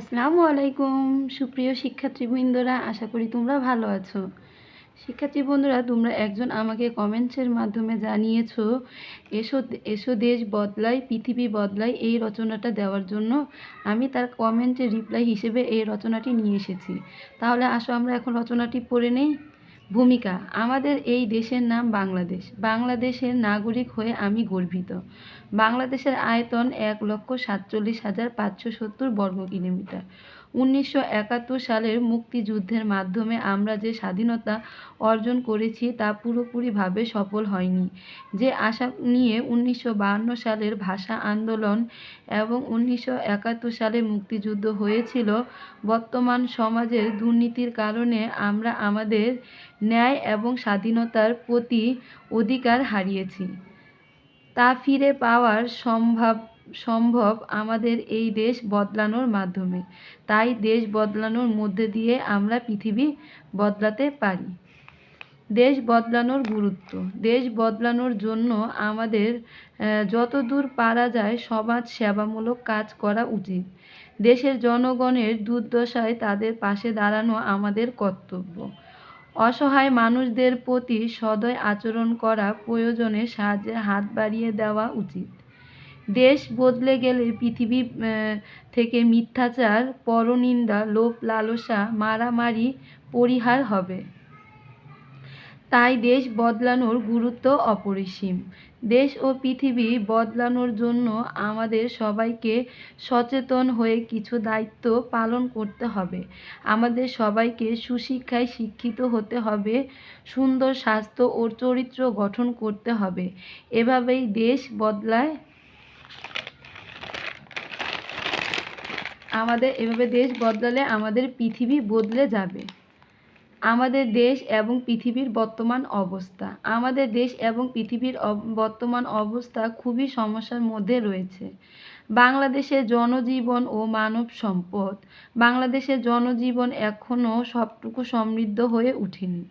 আসসালামু আলাইকুম। সুপ্রিয় শিক্ষার্থীবৃন্দরা, আশা করি তোমরা ভালো আছো। শিক্ষার্থী বন্ধুরা, তোমরা একজন আমাকে কমেন্টসের মাধ্যমে জানিয়েছ, এসো এসো দেশ বদলায় পৃথিবী বদলাই এই রচনাটা দেওয়ার জন্য আমি তার কমেন্টের রিপ্লাই হিসেবে এই রচনাটি নিয়ে এসেছি। তাহলে আসো আমরা এখন রচনাটি পড়ে নেই। ভূমিকা, আমাদের এই দেশের নাম বাংলাদেশ। বাংলাদেশের নাগরিক হয়ে আমি গর্বিত। বাংলাদেশের আয়তন এক লক্ষ সাতচল্লিশ হাজার পাঁচশো সত্তর বর্গ কিলোমিটার। উনিশশো একাত্তর সালের মুক্তিযুদ্ধের মাধ্যমে আমরা যে স্বাধীনতা অর্জন করেছি তা পুরোপুরিভাবে সফল হয়নি। যে আশা নিয়ে উনিশশো বাহান্ন সালের ভাষা আন্দোলন এবং উনিশশো একাত্তর সালে মুক্তিযুদ্ধ হয়েছিল, বর্তমান সমাজের দুর্নীতির কারণে আমরা আমাদের ন্যায় এবং স্বাধীনতার প্রতি অধিকার হারিয়েছি। তা ফিরে পাওয়ার সম্ভব সম্ভব আমাদের এই দেশ বদলানোর মাধ্যমে। তাই দেশ বদলানোর মধ্যে দিয়ে আমরা পৃথিবী বদলাতে পারি। দেশ বদলানোর গুরুত্ব, দেশ বদলানোর জন্য আমাদের যতদূর পারা যায় সমাজ সেবামূলক কাজ করা উচিত। দেশের জনগণের দুর্দশায় তাদের পাশে দাঁড়ানো আমাদের কর্তব্য। অসহায় মানুষদের প্রতি সদয় আচরণ করা প্রয়োজনে সাহায্যের হাত বাড়িয়ে দেওয়া উচিত। দেশ বদলে গেলে পৃথিবী থেকে মিথ্যাচার, পরনিন্দা, লোভ, লালসা, মারামারি, পরিহার হবে। তাই দেশ বদলানোর গুরুত্ব অপরিসীম। দেশ ও পৃথিবী বদলানোর জন্য আমাদের সবাইকে সচেতন হয়ে কিছু দায়িত্ব পালন করতে হবে। আমাদের সবাইকে সুশিক্ষায় শিক্ষিত হতে হবে, সুন্দর স্বাস্থ্য ও চরিত্র গঠন করতে হবে। এভাবেই দেশ বদলায়। আমাদের, এভাবে দেশ বদলালে আমাদের পৃথিবী বদলে যাবে। আমাদের দেশ এবং পৃথিবীর বর্তমান অবস্থা। আমাদের দেশ এবং পৃথিবীর বর্তমান অবস্থা খুবই সমস্যার মধ্যে রয়েছে। বাংলাদেশের জনজীবন ও মানব সম্পদ। বাংলাদেশের জনজীবন এখনও সবটুকু সমৃদ্ধ হয়ে ওঠেনি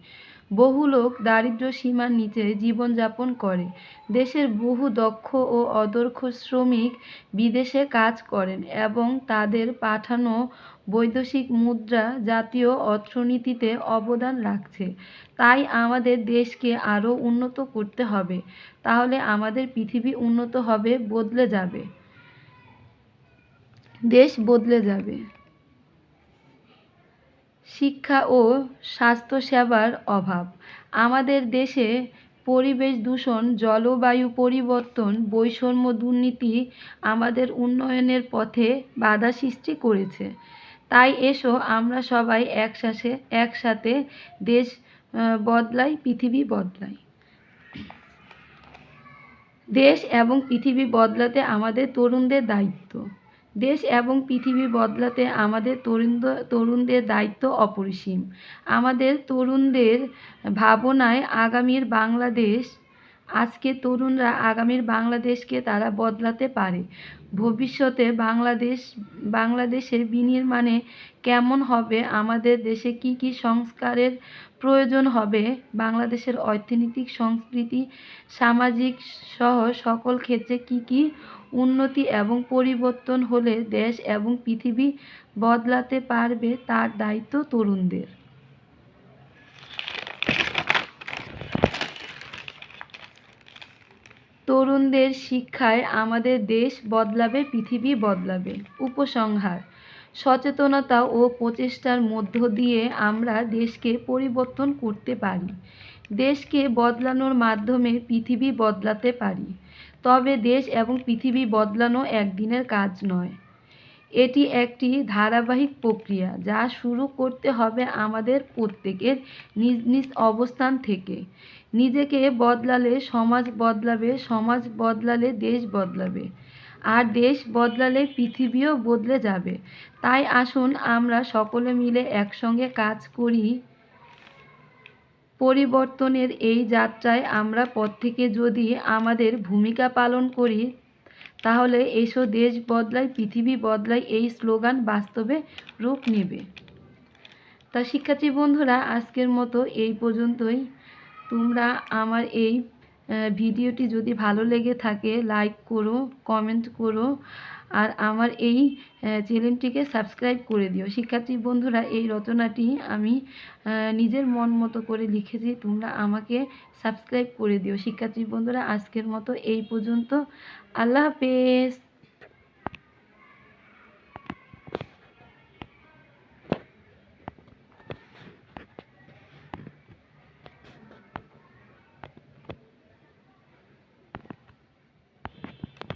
বহু লোক দারিদ্র সীমার নিচে জীবনযাপন করে। দেশের বহু দক্ষ ও অদক্ষ শ্রমিক বিদেশে কাজ করেন এবং তাদের পাঠানো বৈদেশিক মুদ্রা জাতীয় অর্থনীতিতে অবদান রাখছে। তাই আমাদের দেশকে আরও উন্নত করতে হবে। তাহলে আমাদের পৃথিবী উন্নত হবে, বদলে যাবে। দেশ বদলে যাবে। শিক্ষা ও স্বাস্থ্যসেবার অভাব। আমাদের দেশে পরিবেশ দূষণ, জলবায়ু পরিবর্তন, বৈষম্য দুর্নীতি আমাদের উন্নয়নের পথে বাধা সৃষ্টি করেছে। তাই এসো আমরা সবাই একসাথে একসাথে দেশ বদলাই, পৃথিবী বদলাই। দেশ এবং পৃথিবী বদলাতে আমাদের তরুণদের দায়িত্ব। দেশ এবং পৃথিবী বদলাতে আমাদের তরুণ তরুণদের দায়িত্ব অপরিসীম। আমাদের তরুণদের ভাবনায় আগামীর বাংলাদেশ আজকে তরুণরা আগামীর বাংলাদেশকে তারা বদলাতে পারে। ভবিষ্যতে বাংলাদেশ, বাংলাদেশের বিনির্মাণে কেমন হবে, আমাদের দেশে কি কি সংস্কারের প্রয়োজন হবে, বাংলাদেশের অর্থনৈতিক সংস্কৃতি, সামাজিক সহ সকল ক্ষেত্রে কি কি উন্নতি এবং পরিবর্তন হলে দেশ এবং পৃথিবী বদলাতে পারবে, তার দায়িত্ব তরুণদের। তরুণদের শিক্ষায় আমাদের দেশ বদলাবে, পৃথিবী বদলাবে। উপসংহার, সচেতনতা ও প্রচেষ্টার মধ্য দিয়ে আমরা দেশকে পরিবর্তন করতে পারি। দেশকে বদলানোর মাধ্যমে পৃথিবী বদলাতে পারি। তবে দেশ এবং পৃথিবী বদলানো একদিনের কাজ নয়। এটি একটি ধারাবাহিক প্রক্রিয়া যা শুরু করতে হবে আমাদের প্রত্যেকের নিজ নিজ অবস্থান থেকে। নিজেকে বদলালে সমাজ বদলাবে, সমাজ বদলালে দেশ বদলাবে। আর দেশ বদলালে পৃথিবীও বদলে যাবে। তাই আসুন আমরা সকলে মিলে একসঙ্গে কাজ করি। পরিবর্তনের এই যাত্রায় আমরা পথ থেকে যদি আমাদের ভূমিকা পালন করি তাহলে এসো দেশ বদলায়, পৃথিবী বদলায়, এই স্লোগান বাস্তবে রূপ নেবে। তা শিক্ষার্থী বন্ধুরা, আজকের মতো এই পর্যন্তই। তোমরা আমার এই ভিডিওটি যদি ভালো লেগে থাকে লাইক করো কমেন্ট করো, আর আমার এই চ্যানেলটিকে সাবস্ক্রাইব করে দিও। শিক্ষার্থী বন্ধুরা, এই রচনাটি আমি নিজের মন মতো করে লিখেছি, তোমরা আমাকে সাবস্ক্রাইব করে দিও। শিক্ষার্থী বন্ধুরা, আজকের মতো এই পর্যন্ত। আল্লাহ হাফেজ।